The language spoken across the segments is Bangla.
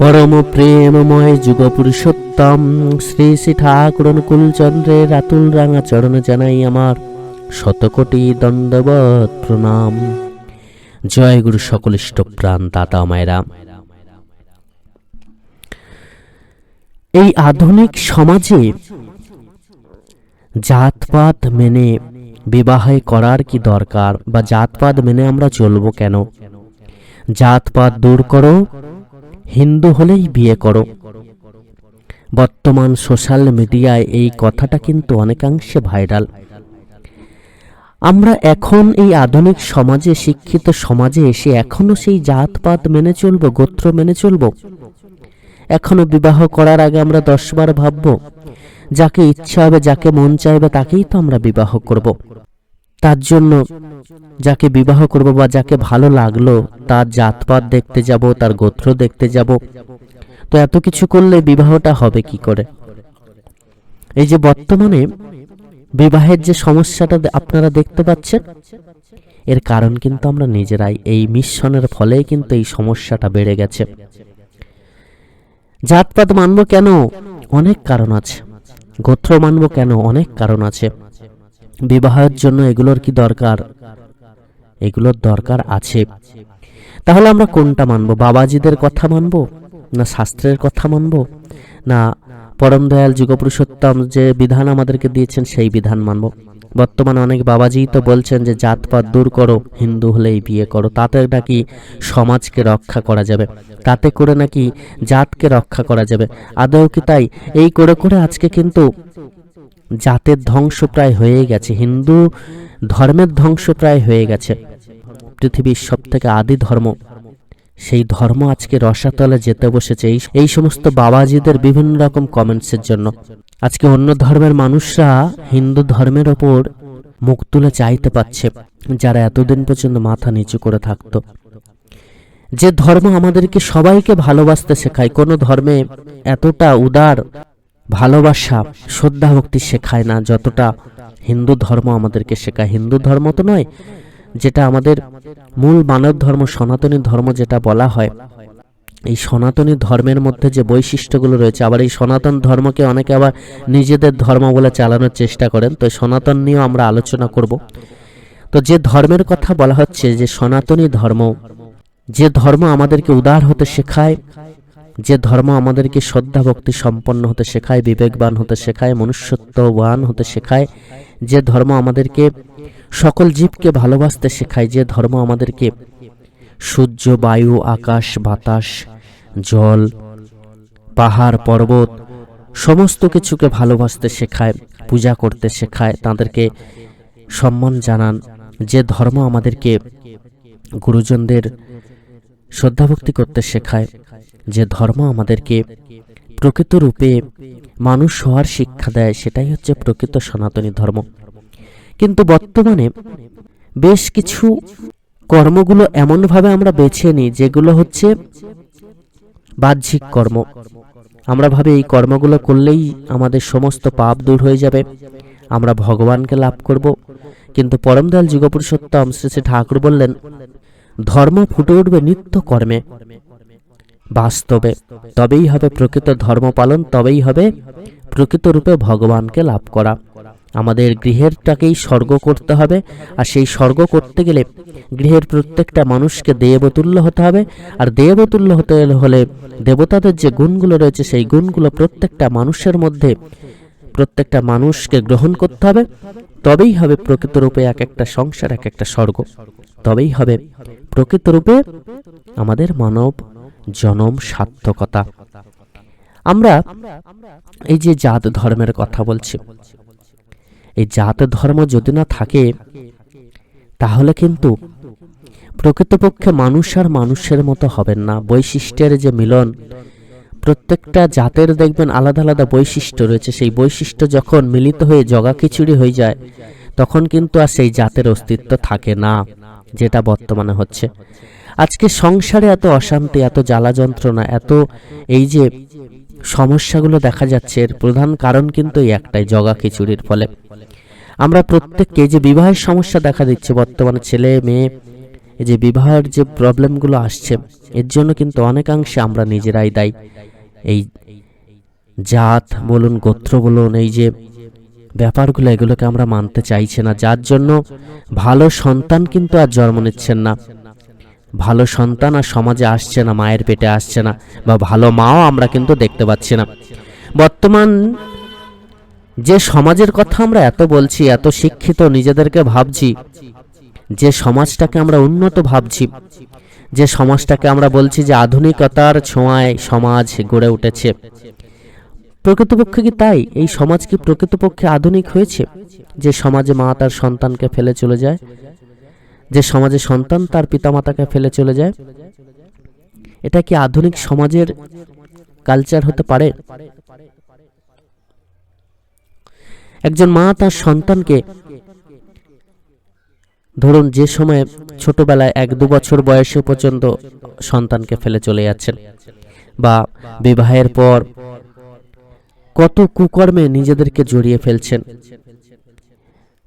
পরম প্রেমময় যুগ পুরুষোত্তম শ্রী শ্রী ঠাকুর অনুকূল চন্দ্রের আতুল রাঙা চরণে জানাই আমার শতকোটি দণ্ডবত প্রণাম। জয় গুরু সকল প্রাণ দাতা মায়েরা। এই আধুনিক সমাজে জাতপাত মেনে বিবাহে করার কি দরকার বা জাতপাত মেনে আমরা চলবো কেন? জাতপাত দূর করো হিন্দু হলেই বিয়ে করো। বর্তমান সোশ্যাল মিডিয়ায় এই কথাটা কিন্তু অনেকাংশে ভাইরাল। আমরা এখন এই আধুনিক সমাজে, শিক্ষিত সমাজে এসে এখনও সেই জাতপাত মেনে চলবো, গোত্র মেনে চলবো? এখনও বিবাহ করার আগে আমরা দশবার ভাববো, যাকে ইচ্ছা হবে, যাকে মন চাইবে তাকেই তো আমরা বিবাহ করব। তার জন্য যাকে বিবাহ করব বা যাকে ভালো লাগল, তার জাতপাত দেখতে যাব, তার গোত্র দেখতে যাব। তো এত কিছু করলে বিবাহটা হবে কি করে? এই যে বর্তমানে বিবাহের যে সমস্যাটা আপনারা দেখতে পাচ্ছেন, এর কারণ কিন্তু আমরা নিজেরাই। এই মিশ্রণের ফলেই কিন্তু এই সমস্যাটা বেড়ে গেছে। জাতপাত মানব কেন? অনেক কারণ আছে। গোত্র মানব কেন? অনেক কারণ আছে। বিবাহের জন্য এগুলোর কি দরকার? এগুলোর দরকার আছে। তাহলে আমরা কোনটা মানবো? বাবাজিদের কথা মানবো? না শাস্ত্রের কথা মানবো? না পরম দয়াল যুগপুরুষোত্তম যে বিধান আমাদেরকে দিয়েছেন সেই বিধান মানবো? বর্তমানে অনেক বাবাজি তো বলছেন যে, জাতপাত দূর করো, হিন্দু হলেই বিয়ে করো। তাতে নাকি সমাজকে রক্ষা করা যাবে। তাতে করে নাকি জাতকে রক্ষা করা যাবে। আদৌ কি তাই? এই করে করে আজকে কিন্তু জাতের ধ্বংস প্রায় হয়ে গেছে, হিন্দু ধর্মের ধ্বংস প্রায় হয়ে গেছে। পৃথিবীর সব থেকে আদি ধর্ম, সেই ধর্ম আজকে রসাতলে যেতে বসেছে। এই এই সমস্ত বাবাজিদের বিভিন্ন রকম কমেন্টসের জন্য। আজকে অন্য ধর্মের মানুষরা হিন্দু ধর্মের ওপর মুখ তুলে চাইতে পাচ্ছে যারা এতদিন পর্যন্ত মাথা নিচু করে থাকতো। যে ধর্ম আমাদেরকে সবাইকে ভালোবাসতে শেখায়, কোনো ধর্মে এতটা উদার ভালোবাসা, শ্রদ্ধা, ভক্তি শেখায় না যতটা হিন্দু ধর্ম আমাদেরকে শেখায়। হিন্দু ধর্ম তো নয়, যেটা আমাদের মূল মানব ধর্ম, সনাতনী ধর্ম যেটা বলা হয়। এই সনাতনী ধর্মের মধ্যে যে বৈশিষ্ট্যগুলো রয়েছে, আবার এই সনাতন ধর্মকে অনেকে আবার নিজেদের ধর্ম বলে চালানোর চেষ্টা করেন। তো সনাতন নিয়েও আমরা আলোচনা করব। তো যে ধর্মের কথা বলা হচ্ছে, যে সনাতনী ধর্ম, যে ধর্ম আমাদেরকে উদার হতে শেখায় যে ধর্ম আমাদেরকে শ্রদ্ধা, ভক্তি সম্পন্ন হতে শেখায়, বিবেকবান হতে শেখায়, মনুষ্যত্ববান হতে শেখায়, যে ধর্ম আমাদেরকে সকল জীবকে ভালোবাসতে শেখায়, যে ধর্ম আমাদেরকে সূর্য, বায়ু, আকাশ, বাতাস, জল, পাহাড়, পর্বত সমস্ত কিছুকে ভালোবাসতে শেখায়, পূজা করতে শেখায়, তাদেরকে সম্মান জানান। যে ধর্ম আমাদেরকে গুরুজনদের শ্রদ্ধাভক্তি করতে শেখায় যে ধর্ম আমাদেরকে প্রকৃত রূপে মানুষ হওয়ার শিক্ষা দেয়, সেটাই হচ্ছে প্রকৃত সনাতনী ধর্ম। কিন্তু বর্তমানে বেশ কিছু কর্মগুলো এমনভাবে আমরা বেছে নিই, যেগুলো হচ্ছে বাহ্যিক কর্ম। আমরা ভাবি এই কর্মগুলো করলেই আমাদের সমস্ত পাপ দূর হয়ে যাবে, আমরা ভগবানকে লাভ করব। কিন্তু পরমদয়াল যুগপুরুষোত্তম শ্রী শ্রী ঠাকুর বললেন, ধর্ম ফুটে উঠবে নিত্য কর্মে। বাস্তবে। তবেই হবে প্রকৃত ধর্ম পালন, তবেই হবে প্রকৃত রূপে ভগবানকে লাভ করা। আমাদের গৃহেরটাকেই স্বর্গ করতে হবে, আর সেই স্বর্গ করতে গেলে গৃহের প্রত্যেকটা মানুষকে দেবতুল্য হতে হবে, আর দেবতুল্য হতে হলে দেবতাদের যে গুণগুলো রয়েছে, সেই গুণগুলো প্রত্যেকটা মানুষের মধ্যে, প্রত্যেকটা মানুষকে গ্রহণ করতে হবে। তবেই হবে প্রকৃত রূপে এক একটা সংসার, এক একটা স্বর্গ। তবেই হবে প্রকৃত রূপে আমাদের মানব জনম সার্থকতা। আমরা এই যে জাত ধর্মের কথা বলছি, এই জাত ধর্ম যদি না থাকে, তাহলে কিন্তু প্রকৃতপক্ষে মানুষ আর মানুষের মতো হবেন না। বৈশিষ্ট্যের যে মিলন, প্রত্যেকটা জাতের দেখবেন আলাদা আলাদা বৈশিষ্ট্য রয়েছে। সেই বৈশিষ্ট্য যখন মিলিত হয়ে জগা খিচুড়ি হয়ে যায়, তখন কিন্তু আর সেই জাতের অস্তিত্ব থাকে না, যেটা বর্তমানে হচ্ছে। আজকে সংসারে এত অশান্তি, এত জ্বালা যন্ত্রণা, এত এই যে সমস্যাগুলো দেখা যাচ্ছে, এর প্রধান কারণ কিন্তু এই একটাই, জগা খিচুড়ির ফলে। আমরা প্রত্যেককে যে বিবাহের সমস্যা দেখা দিচ্ছে, বর্তমানে ছেলে, মেয়ে যে বিবাহের যে প্রবলেমগুলো আসছে, এর জন্য কিন্তু অনেকাংশে আমরা নিজেরাই দায়ী। এই জাত বলুন, গোত্র বলুন, এই যে ব্যাপারগুলো, এগুলোকে আমরা মানতে চাইছি না। যার জন্য ভালো সন্তান কিন্তু আর জন্ম নিচ্ছেন না। ভালো সন্তান আর সমাজে আসছে না, মায়ের পেটে আসছে না বা ভালো মাও আমরা কিন্তু দেখতে পাচ্ছি না। বর্তমান যে সমাজের কথা আমরা এত বলছি, এত শিক্ষিত নিজেদেরকে ভাবছি, যে সমাজটাকে আমরা উন্নত ভাবছি, যে সমাজটাকে আমরা বলছি যে আধুনিকতার ছোঁয়ায় সমাজ গড়ে উঠেছে। প্রকৃতপক্ষে কি তাই? এই সমাজ কি প্রকৃতপক্ষে আধুনিক হয়েছে? যে সমাজে মা তার সন্তানকে ফেলে চলে যায়? যে সমাজে সন্তান তার পিতামাতাকে ফেলে চলে যায়, এটা কি আধুনিক সমাজের কালচার হতে পারে? একজন মা তার সন্তানকে, ধরুন যে সময় ছোটবেলায় এক দু বছর বয়সে পর্যন্ত সন্তানকে ফেলে চলে যাচ্ছেন বা বিবাহের পর কত কুকর্মে নিজেদেরকে জড়িয়ে ফেলছেন।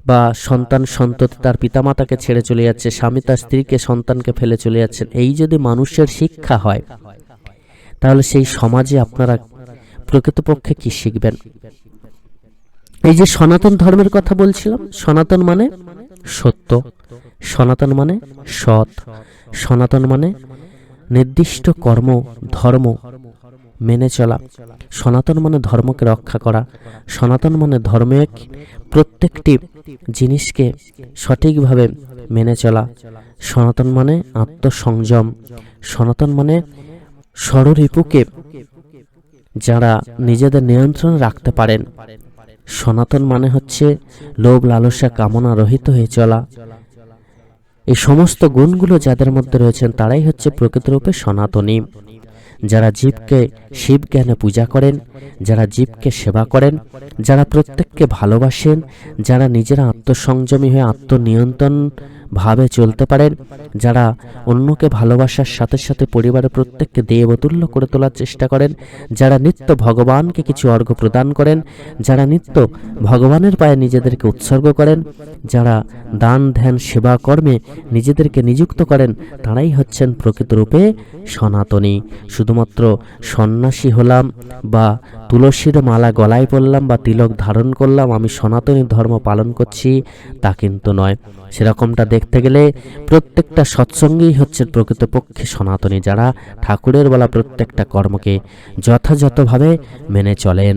বা সন্তান সন্ততি তার পিতামাতাকে ছেড়ে চলে যাচ্ছে, স্বামী তার স্ত্রীকে, সন্তানকে ফেলে চলে যাচ্ছেন। এই যদি মানুষের শিক্ষা হয়, তাহলে সেই সমাজে আপনারা প্রকৃতপক্ষে কি শিখবেন? এই যে সনাতন ধর্মের কথা বলছিলাম, সনাতন মানে সত্য, সনাতন মানে সৎ, সনাতন মানে নির্দিষ্ট কর্ম, ধর্ম মেনে চলা। সনাতন মানে ধর্মকে রক্ষা করা, সনাতন মানে ধর্মের প্রত্যেকটি জিনিসকে সঠিকভাবে মেনে চলা। সনাতন মানে আত্মসংযম। সনাতন মানে ষড়রিপুকে যারা নিজেদের নিয়ন্ত্রণ রাখতে পারেন। সনাতন মানে হচ্ছে লোভ, লালসা, কামনা রহিত হয়ে চলা। এই সমস্ত গুণগুলো যাদের মধ্যে রয়েছেন, তারাই হচ্ছে প্রকৃতরূপে সনাতনী। যারা জীবকে শিব জ্ঞানে পূজা করেন, যারা জীবকে সেবা করেন, যারা প্রত্যেককে ভালোবাসেন, যারা নিজেরা আত্মসংযমী হয়ে আত্মনিয়ন্ত্রণ ভাবে চলতে পারেন, যারা অন্যকে ভালোবাসার সাথে সাথে পরিবারের প্রত্যেককে দেবতুল্য করে তোলার চেষ্টা করেন, যারা নিত্য ভগবানকে কিছু অর্ঘ প্রদান করেন, যারা নিত্য ভগবানের পায়ে নিজেদেরকে উৎসর্গ করেন, যারা দান, ধ্যান, সেবা কর্মে নিজেদেরকে নিযুক্ত করেন, তারাই হচ্ছেন প্রকৃতরূপে সনাতনী। শুধুমাত্র সন্ন্যাসী হলাম বা তুলসীর মালা গলায় পরলাম বা তিলক ধারণ করলাম, আমি সনাতনী ধর্ম পালন করছি, তা কিন্তু নয়। সেরকমটা দেখতে গেলে প্রত্যেকটা সৎসঙ্গেই হচ্ছে প্রকৃতপক্ষে সনাতনী যারা ঠাকুরের বলা প্রত্যেকটা কর্মকে যথাযথভাবে মেনে চলেন।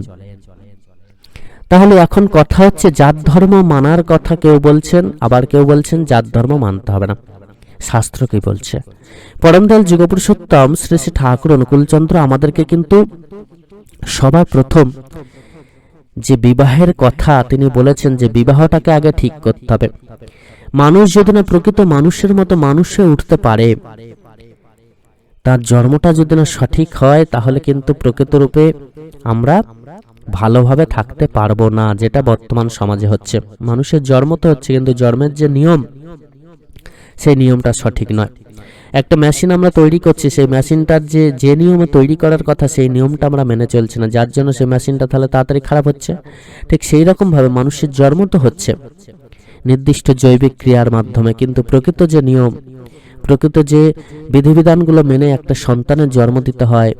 তাহলে এখন কথা হচ্ছে, জাত ধর্ম মানার কথা কেউ বলছেন, আবার কেউ বলছেন জাত ধর্ম মানতে হবে না। শাস্ত্র কি বলছে? পরমদয়াল যুগপুরুষোত্তম শ্রী শ্রী ঠাকুর অনুকূলচন্দ্র আমাদেরকে কিন্তু সবার প্রথম যে বিবাহের কথা তিনি বলেছেন যে বিবাহটাকে আগে ঠিক করতে হবে। মানুষ যদি না প্রকৃত মানুষের মতো মানুষ হয়ে উঠতে পারে, তার জন্মটা যদি না সঠিক হয়, তাহলে কিন্তু প্রকৃত রূপে আমরা ভালোভাবে থাকতে পারব না, যেটা বর্তমান সমাজে হচ্ছে। মানুষের জন্ম তো হচ্ছে, কিন্তু জন্মের যে নিয়ম সেই নিয়মটা সঠিক নয়। একটা মেশিন আমরা তৈরি করছি, সেই মেশিনটার যে যে নিয়মে তৈরি করার কথা, সেই নিয়মটা আমরা মেনে চলছি না। যার জন্য সেই মেশিনটা তাহলে তাড়াতাড়ি খারাপ হচ্ছে। ঠিক সেই রকমভাবে মানুষের জন্ম তো হচ্ছে। নির্দিষ্ট জৈবিক ক্রিয়ার মাধ্যমে, কিন্তু প্রকৃত যে নিয়ম, প্রকৃত যে বিধিবিধানগুলো মেনে একটা সন্তানের জন্ম দিতে হয়,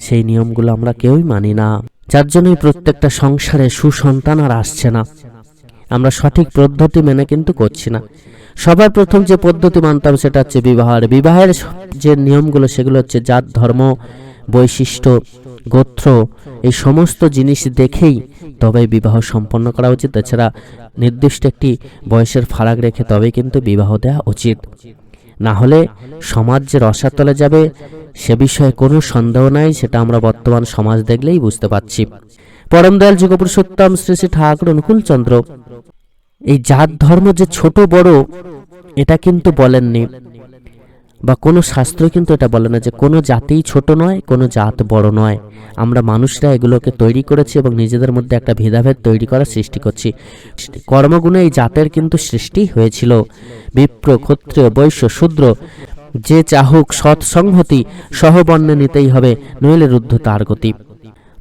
সেই নিয়মগুলো আমরা কেউই মানি না। যার জন্যই প্রত্যেকটা সংসারে সুসন্তান আর আসছে না। আমরা সঠিক পদ্ধতি মেনে কিন্তু করছি না। সবার প্রথম যে পদ্ধতি মানতাম সেটা হচ্ছে বিবাহের। বিবাহের যে নিয়মগুলো, সেগুলো হচ্ছে জাত, ধর্ম, বৈশিষ্ট্য, গোত্র, এই সমস্ত জিনিস দেখেই তবে বিবাহ সম্পন্ন করা উচিত। এছাড়া নির্দিষ্ট একটি বয়সের ফারাক রেখে তবেই কিন্তু বিবাহ দেওয়া উচিত। না হলে সমাজ যে রসাতলে যাবে, সে বিষয়ে কোনো সন্দেহ নাই, সেটা আমরা বর্তমান সমাজ দেখলেই বুঝতে পারছি। পরম দয়াল যুগপুরুষোত্তম শ্রী শ্রী ঠাকুর অনুকূলচন্দ্র এই জাত ধর্ম যে ছোট বড়, এটা কিন্তু বলেননি। বা কোনো শাস্ত্র কিন্তু এটা বলে না যে কোনো জাতিই ছোট নয়, কোনো জাত বড় নয়। আমরা মানুষরা এগুলোকে তৈরি করেছি এবং নিজেদের মধ্যে একটা ভেদাভেদ তৈরি করার সৃষ্টি করছি। কর্মগুণে এই জাতের কিন্তু সৃষ্টি হয়েছিল। বিপ্র, ক্ষত্রিয়, বৈশ্য, শূদ্র, যে চাহুক সৎসংহতি, সহবর্ণে নিতেই হবে, নইলে রুদ্ধ তার গতি।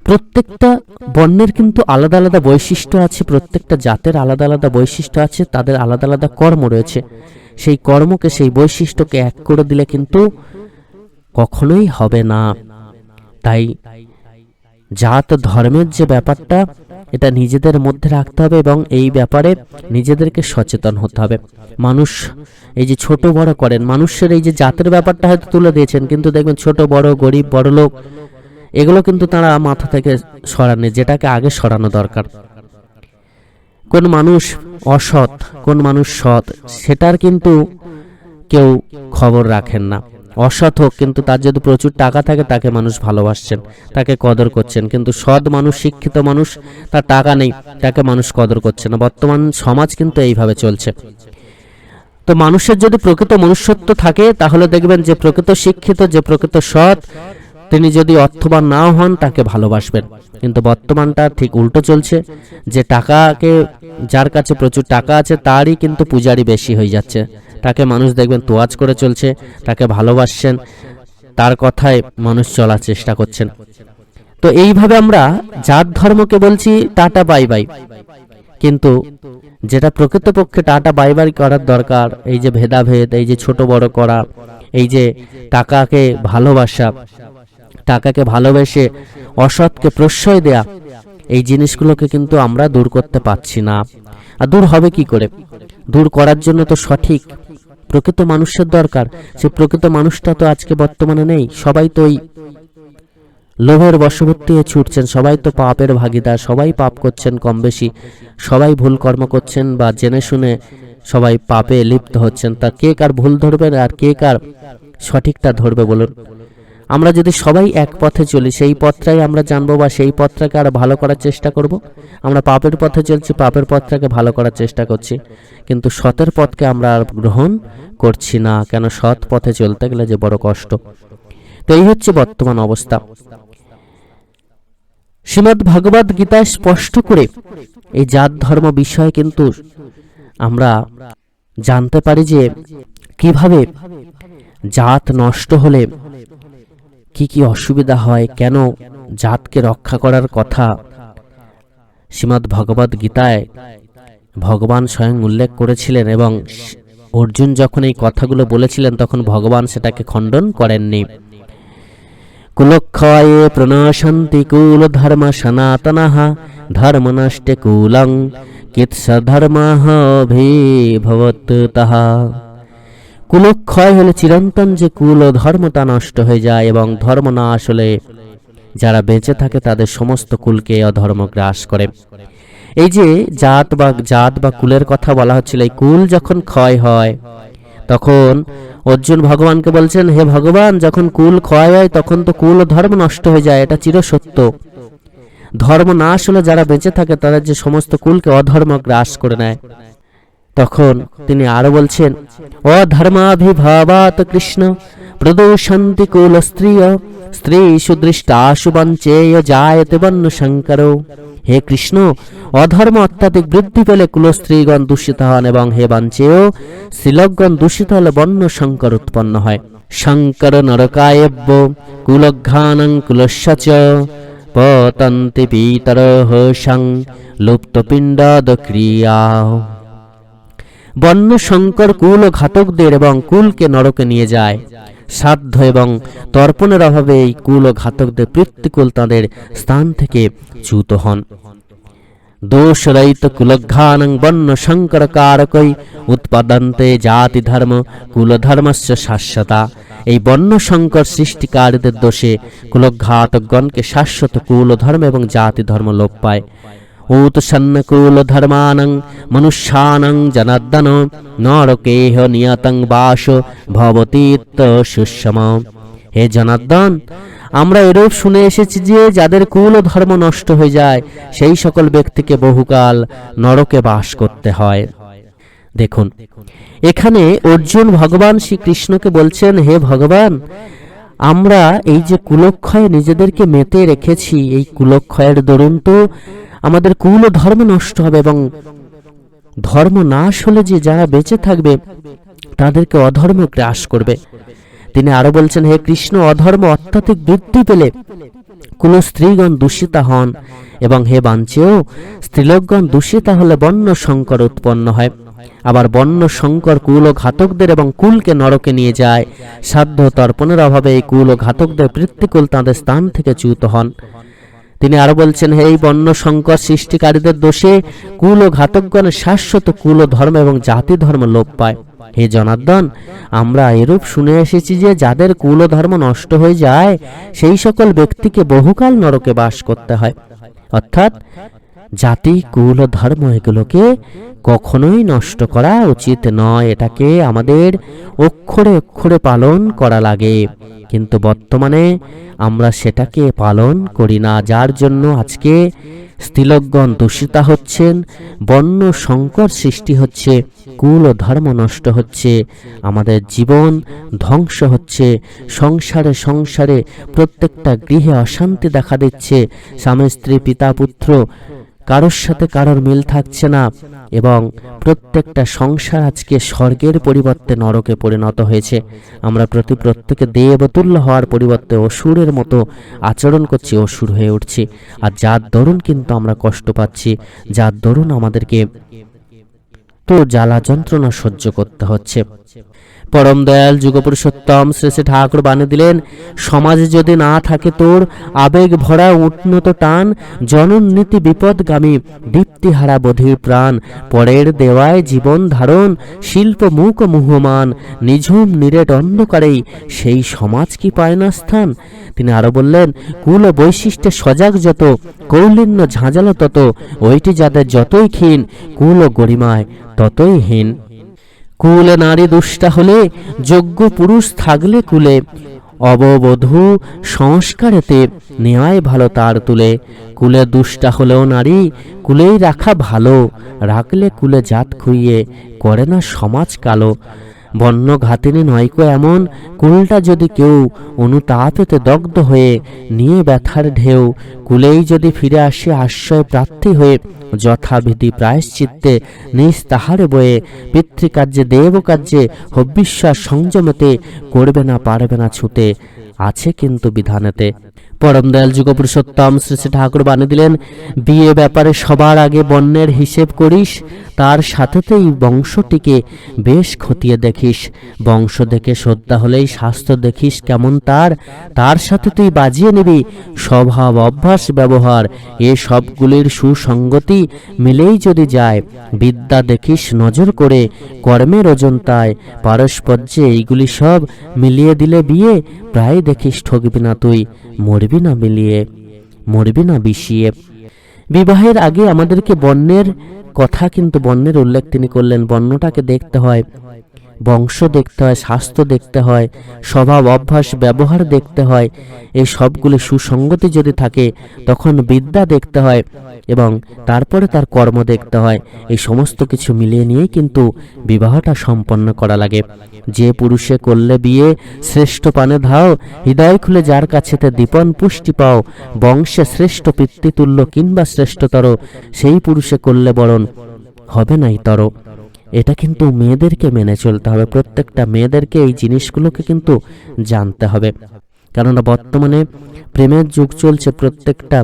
প্রত্যেকটা বর্ণের কিন্তু আলাদা আলাদা বৈশিষ্ট্য আছে, প্রত্যেকটা জাতের আলাদা আলাদা বৈশিষ্ট্য আছে, তাদের আলাদা আলাদা কর্ম রয়েছে। সেই কর্মকে, সেই বৈশিষ্ট্যকে এক করে দিলে কিন্তু কখনোই হবে না। তাই জাত ধর্মের যে ব্যাপারটা, এটা নিজেদের মধ্যে রাখতে হবে এবং এই ব্যাপারে নিজেদেরকে সচেতন হতে হবে। মানুষ এই যে ছোট বড় করেন, মানুষের এই যে জাতের ব্যাপারটা হয়তো তুলে দিয়েছেন, কিন্তু দেখবেন ছোট বড়, গরিব বড় লোক এগুলো কিন্তু তারা মাথা থেকে সরাননি, যেটাকে আগে সরানো দরকার। কোন মানুষ অসৎ, কোন মানুষ সৎ, সেটার কিন্তু কেউ খবর রাখেন না। অসৎ হোক, কিন্তু তার যদি প্রচুর টাকা থাকে, তাকে মানুষ ভালোবাসছেন, তাকে কদর করছেন। কিন্তু সৎ মানুষ, শিক্ষিত মানুষ, তার টাকা নেই, তাকে মানুষ কদর করছে না। বর্তমান সমাজ কিন্তু এইভাবে চলছে। তো মানুষের যদি প্রকৃত মনুষ্যত্ব থাকে, তাহলে দেখবেন যে প্রকৃত শিক্ষিত, যে প্রকৃত সৎ তিনি যদি অর্থবান নাও হন, তাকে ভালোবাসবেন। কিন্তু বর্তমানটা ঠিক উল্টো চলছে, যে টাকাকে, যার কাছে প্রচুর টাকা আছে, তারই কিন্তু পূজারি বেশি হয়ে যাচ্ছে। তাকে মানুষ দেখবেন তোয়াজ করে চলছে, তাকে ভালোবাসছেন, তার কথায় মানুষ চলার চেষ্টা করছেন। তো এইভাবে আমরা জাত ধর্মকে বলছি, টাটা, বাই বাই। কিন্তু যেটা প্রকৃতপক্ষে টাটা, বাই বাই করার দরকার, এই যে ভেদাভেদ, এই যে ছোট বড় করা, এই যে টাকাকে ভালোবাসা টাকাকে ভালোবেসে, অসৎকে প্রশ্রয় দেয়া, এই জিনিসগুলোকে কিন্তু আমরা দূর করতে পারছি না। আর দূর হবে কি করে? দূর করার জন্য তো সঠিক। প্রকৃত মানুষের দরকার। সে প্রকৃত মানুষটা তো আজকে বর্তমানে নেই। সবাই তো ওই লোভের বশবর্তী হয়ে ছুটছেন। সবাই তো পাপের ভাগিদার। সবাই পাপ করছেন কম বেশি। সবাই ভুল কর্ম করছেন বা জেনে শুনে সবাই পাপে লিপ্ত হচ্ছেন। তা কে কার ভুল ধরবে আর কে কার সঠিকটা ধরবে বলুন? আমরা যদি সবাই এক পথে চলি, সেই পথটাই আমরা জানব বা সেই পথটাকে আরও ভালো করার চেষ্টা করব। আমরা পাপের পথে চলছি, পাপের পথটাকে ভালো করার চেষ্টা করছি। কিন্তু সতের পথকে আমরা আর গ্রহণ করছি না। কেন সৎ পথে চলতে গেলে যে বড় কষ্ট। তো এই হচ্ছে বর্তমান অবস্থা। শ্রীমৎ ভগবদ গীতায় স্পষ্ট করে এই জাত ধর্ম বিষয়ে কিন্তু আমরা জানতে পারি যে কীভাবে জাত নষ্ট হলে কি কি অসুবিধা হয়, কেন জাতকে রক্ষা করার কথা? শ্রীমদ্ ভগবদ গীতায় ভগবান স্বয়ং উল্লেখ করেছিলেন এবং অর্জুন যখন এই কথাগুলো বলেছিলেন, তখন ভগবান সেটাকে খণ্ডন করেননি। কুলক্ষয়ে প্রণশন্তি কুল ধর্ম সনাতনঃ ধর্ম নষ্টে কুলং কিৎসধর্ম ভবত তাহা কুলক্ষয় হলে চিরন্তন যে কুল ও ধর্মটা নষ্ট হয়ে যায় এবং ধর্ম না আসলে যারা বেঁচে থাকে তাদের সমস্ত কুলকে অধর্ম গ্রাস করে। এই যে জাত বা জাত বা কুলের কথা বলা হচ্ছিল, এই কুল যখন ক্ষয় হয়, তখন অর্জুন ভগবানকে বলছেন, হে ভগবান, যখন কুল ক্ষয় হয়, তখন তো কুল ও ধর্ম নষ্ট হয়ে যায়, এটা চিরসত্য। ধর্ম না আসলে যারা বেঁচে থাকে তাদের যে সমস্ত কুলকে অধর্ম গ্রাস করে নেয়। তখন তিনি আরও বলছেন অধর্মাভিভাবাত কৃষ্ণ, প্রদোষন্তি কুল স্ত্রিয় স্ত্রী সুদৃষ্টাশু বঞ্চেয় জায়তে বন্য শঙ্কর হে কৃষ্ণ, অধর্ম অত্যাধিক বৃদ্ধি পেলে কুলস্ত্রীগণ দূষিত হন এবং হে বাঞ্চেয় শ্রীলগণ দূষিত হলে বন্য শঙ্কর উৎপন্ন হয়। শঙ্কর নরকায়ব্য কুলঘ্রানং কুলস্য চ পতন্তি পিতর হসং লুপ্তপিণ্ডদ ক্রিয়া বন্য শঙ্কর কুল ও ঘাতকদের এবং কুলকে নরকে নিয়ে যায়। সাধ্য এবং তর্পণের অভাবে এই কুল ও ঘাতকদের পৃত্তিকুল তাদের স্থান থেকে চ্যুত হন। দোষরহিত কুলঘ্রানং বন্য শঙ্কর কারকই উৎপাদন্তে জাতি ধর্ম কুলধর্মস্য শাশ্বতা। এই বন্য শঙ্কর সৃষ্টিকারীদের দোষে কুলঘাতকগণকে শাশ্বত কুল ধর্ম এবং জাতি ধর্ম লোপ পায়। ऊतसन्नकूल धर्मानं मनुष्यानं जनार्दन नरकेह নিয়তং বাস ভবতীত সুষম হে জনার্দন আমরা এরূপ শুনে এসেছি যে যাদের কুল ও ধর্ম নষ্ট হয়ে যায় সেই সকল ব্যক্তিকে বহুকাল নরকে বাস করতে হয় দেখুন এখানে অর্জুন ভগবান শ্রীকৃষ্ণকে বলছেন হে ভগবান আমরা এই যে কুলক্ষয়ে নিজেদেরকে মেতে রেখেছি, এই কুলক্ষয়ের দরুন তো আমাদের কুল ধর্ম নষ্ট হবে এবং ধর্ম নাশ হলে যে যারা বেঁচে থাকবে, তাদেরকে অধর্ম গ্রাস করবে। তিনি আরও বলছেন, হে কৃষ্ণ, অধর্ম অত্যাধিক বৃদ্ধি পেলে কোন স্ত্রীগণ দূষিতা হন এবং হে বাঞ্চেও স্ত্রীলোকগণ দূষিতা হলে বন্য সংকর উৎপন্ন হয়। আবার বন্য শঙ্কর কুল ও ঘাতকদের এবং কুলকে নরকে নিয়ে যায়। সাধ্য তর্পণের অভাবে এই কুল ও ঘাতকদের পৃত্তিকুল তাঁদের স্থান থেকে চ্যুত হন। তিনি আরও বলছেন, হে এই বন্য সংকট সৃষ্টিকারীদের দোষে কুল ও ঘাতকগণের শাশ্বত কুল ও ধর্ম এবং জাতি ধর্ম লোপ পায়। হে জনার্দন, আমরা এরূপ শুনে এসেছি যে যাদের কুল ও ধর্ম নষ্ট হয়ে যায়, সেই সকল ব্যক্তিকে বহুকাল নরকে বাস করতে হয়। অর্থাৎ জাতি, কুল, ধর্ম এগুলোকে কখনোই নষ্ট করা উচিত নয়। এটাকে আমাদের অক্ষরে অক্ষরে পালন করা লাগে। কিন্তু বর্তমানে আমরা সেটাকে পালন করি না, যার জন্য আজকে স্ত্রীলোকগণ দূষিতা হচ্ছেন, বন্য সংকট সৃষ্টি হচ্ছে, কুল ও ধর্ম নষ্ট হচ্ছে, আমাদের জীবন ধ্বংস হচ্ছে, সংসারে সংসারে প্রত্যেকটা গৃহে অশান্তি দেখা দিচ্ছে, স্বামী, স্ত্রী, পিতা, পুত্র কারোর সাথে কারোর মিল থাকছে না এবং প্রত্যেকটা সংসার আজকে স্বর্গের পরিবর্তে নরকে পরিণত হয়েছে। আমরা প্রতি প্রত্যেকে দেবতুল্য হওয়ার পরিবর্তে অসুরের মতো আচরণ করছি, অসুর হয়ে উঠছি। আর যার দরুন কিন্তু আমরা কষ্ট পাচ্ছি, যার দরুন আমাদেরকে তো জ্বালা যন্ত্রণা সহ্য করতে হচ্ছে। পরম দয়াল যুগপুরুষোত্তম শ্রী শ্রী ঠাকুর বানিয়ে দিলেন, সমাজে যদি না থাকে তোর, আবেগ ভরা উন্নত টান জননীতি বিপদগামী দীপ্তিহারা বধির প্রাণ। পরের দেওয়ায় জীবন ধারণ, শিল্প মুখ মুহমান, নিঝুম নিরেট অন্ধকারেই সেই সমাজ কি পায় না স্থান? তিনি আরও বললেন, কুল বৈশিষ্ট্যে সজাগ যত, কৌলিন্য ঝাঁঝালো তত ওইটি যাদের যতই ক্ষীণ, কুল ও গরিমায় ততই হীন। কুলে নারী দুষ্টা হলে, যোগ্য পুরুষ থাকলে কুলে। অববধূ সংস্কারেতে নেওয়ায় ভালো তার তুলে। কুলে দুষ্টা হলেও নারী, কুলেই রাখা ভালো। রাখলে কুলে জাত খুইয়ে, করে না সমাজ কালো। বন্য ঘাতিনি নয়কো এমন, কুলটা যদি কেউ অনুতাপেতে দগ্ধ হয়ে নিয়ে ব্যথার ঢেউ, কুলেই যদি ফিরে আসে আশ্রয় প্রার্থী হয়ে, যথাবিধি প্রায়শ্চিত্তে নিজ তাহারে বয়ে পিতৃকার্যে, দেবকার্যে, হব্বিশ্বাস সংযমেতে করবে না, পারবে না ছুতে। আছে কিন্তু বিধানেতে। পরম দয়াল যুগপুরুষোত্তম শ্রী শ্রী ঠাকুর বানিয়ে দিলেন, বিয়ে ব্যাপারে সবার আগে বন্যের হিসেব করিস, তার সাথেতেই বংশটিকে বেশ খতিয়ে দেখিস। বংশ দেখে শ্রদ্ধা হলেই স্বাস্থ্য দেখিস কেমন তার তার সাথে তুই বাজিয়ে নিবি। স্বভাব, অভ্যাস, ব্যবহার, এ সবগুলির সুসঙ্গতি মিলেই যদি যায়, বিদ্যা দেখিস নজর করে, কর্মের ওজন তাই পারস্পর্যে এইগুলি সব মিলিয়ে দিলে বিয়ে প্রায় দেখিস ঠকবি না তুই, মরবি না মিলিয়ে, মরবি না বিষিয়ে। বিবাহের আগে আমাদেরকে বর্ণের কথা কিন্তু বর্ণের উল্লেখ তিনি করলেন, বর্ণটাকে দেখতে হয় বংশ দেখতে হয়, স্বাস্থ্য দেখতে হয়, স্বভাব, অভ্যাস, ব্যবহার দেখতে হয়, এই সবগুলো সুসঙ্গতি যদি থাকে, তখন বিদ্যা দেখতে হয় এবং তারপরে তার কর্ম দেখতে হয়। এই সমস্ত কিছু মিলিয়ে নিয়েই কিন্তু বিবাহটা সম্পন্ন করা লাগে। যে পুরুষে করলে বিয়ে, শ্রেষ্ঠ পানে ধাও, হৃদয় খুলে যার কাছেতে দীপন পুষ্টি পাও, বংশে শ্রেষ্ঠ পিতৃতুল্য কিংবা শ্রেষ্ঠতর, সেই পুরুষে করলে বরণ হবে নাই তর। এটা কিন্তু মেয়েদেরকে মেনে চলতে হবে। প্রত্যেকটা মেয়েদেরকে এই জিনিসগুলোকে কিন্তু জানতে হবে। কেননা বর্তমানে প্রেমের যুগ চলছে, প্রত্যেকটা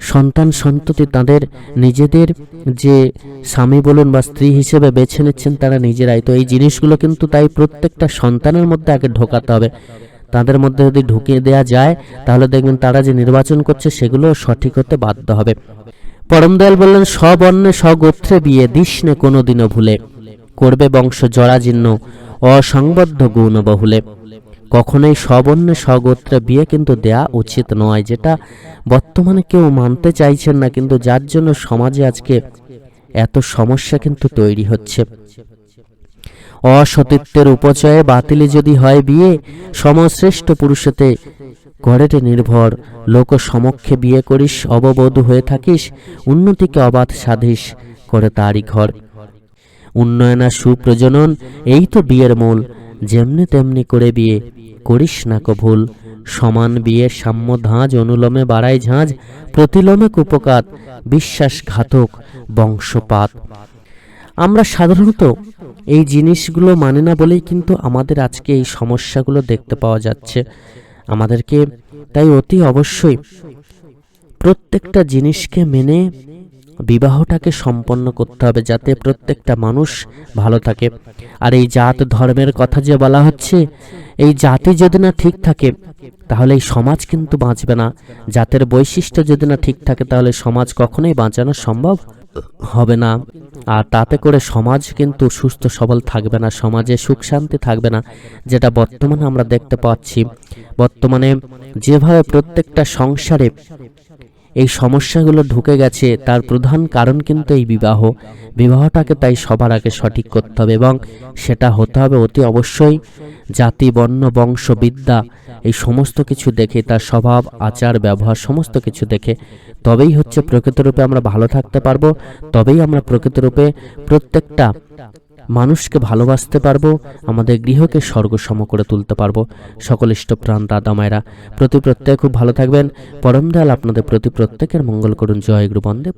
সন্তান সন্ততি তাদের নিজেদের যে স্বামী বলুন বা স্ত্রী হিসেবে বেছে নিচ্ছেন তারা নিজেরাই। তো এই জিনিসগুলো কিন্তু তাই প্রত্যেকটা সন্তানের মধ্যে আগে ঢোকাতে হবে। তাদের মধ্যে যদি ঢুকিয়ে দেওয়া যায়, তাহলে দেখবেন তারা যে নির্বাচন করছে সেগুলো সঠিক হতে বাধ্য হবে। পরমদয়াল বললেন স্ববর্ণে স্বগোত্রে বিয়ে দিস নে কোনোদিনও ভুলে। করবে বংশ জরাজীর্ণ, অসংবদ্ধ গুণ বহুলে কখনোই স্ববর্ণে স্বগোত্রে বিয়ে কিন্তু দেয়া উচিত নয়, যেটা বর্তমানে কেউ মানতে চাইছেন না, কিন্তু যার জন্য সমাজে আজকে এত সমস্যা কিন্তু তৈরি হচ্ছে। অসতীত্বের উপচয়ে বাতিলে যদি হয় বিয়ে, সমশ্রেষ্ঠ পুরুষেতে ঘরেতে নির্ভর। লোক সমক্ষে বিয়ে করিস, অববধূ হয়ে থাকিস, উন্নতিকে অবাধ সাধিস করে তারই ঘর। উন্নয়না সুপ্রজনন, এই তো বিয়ের মূল। যেমনি তেমনি করে বিয়ে। করিস না ভুল। সমান বিয়ে সাম্য ধাঁজ, অনুলোমে বাড়ায় ঝাঁজ, প্রতিলোমে কুপকাত, বিশ্বাসঘাতক, বংশপাত। আমরা সাধারণত এই জিনিসগুলো মানে না বলেই কিন্তু আমাদের আজকে এই সমস্যাগুলো দেখতে পাওয়া যাচ্ছে। আমাদেরকে, তাই অতি অবশ্যই প্রত্যেকটা জিনিসকে মেনে বিবাহটাকে সম্পন্ন করতে হবে যাতে প্রত্যেকটা মানুষ ভালো থাকে। আর এই জাত ধর্মের কথা যে বলা হচ্ছে, এই জাতি যদি না ঠিক থাকে, তাহলে এই সমাজ কিন্তু বাঁচবে না। জাতের বৈশিষ্ট্য যদি না ঠিক থাকে, তাহলে সমাজ কখনোই বাঁচানো সম্ভব হবে না। আর তাতে করে সমাজ কিন্তু সুস্থ, সবল থাকবে না, সমাজে সুখ, শান্তি থাকবে না, যেটা বর্তমানে আমরা দেখতে পাচ্ছি। বর্তমানে যেভাবে প্রত্যেকটা সংসারে এই সমস্যাগুলো ঢুকে গেছে, তার প্রধান কারণ কিন্তু এই বিবাহ। বিবাহটাকে তাই সবার আগে সঠিক করতে হবে এবং সেটা হতে হবে অতি অবশ্যই জাতি, বর্ণ, বংশ, বিদ্যা, এই সমস্ত কিছু দেখে, তার স্বভাব, আচার, ব্যবহার, সমস্ত কিছু দেখে। তবেই হচ্ছে প্রকৃতরূপে আমরা ভালো থাকতে পারব, তবেই আমরা প্রকৃতরূপে প্রত্যেকটা মানুষকে ভালোবাসতে পারব, আমাদের গৃহকে স্বর্গসম করে তুলতে পারব। সকল ইষ্টপ্রাণ দাদা মায়েরা, প্রতি প্রত্যেকে খুব ভালো থাকবেন। পরমদাল আপনাদের প্রতি প্রত্যেকের মঙ্গল করুন। জয় গুরু বন্দে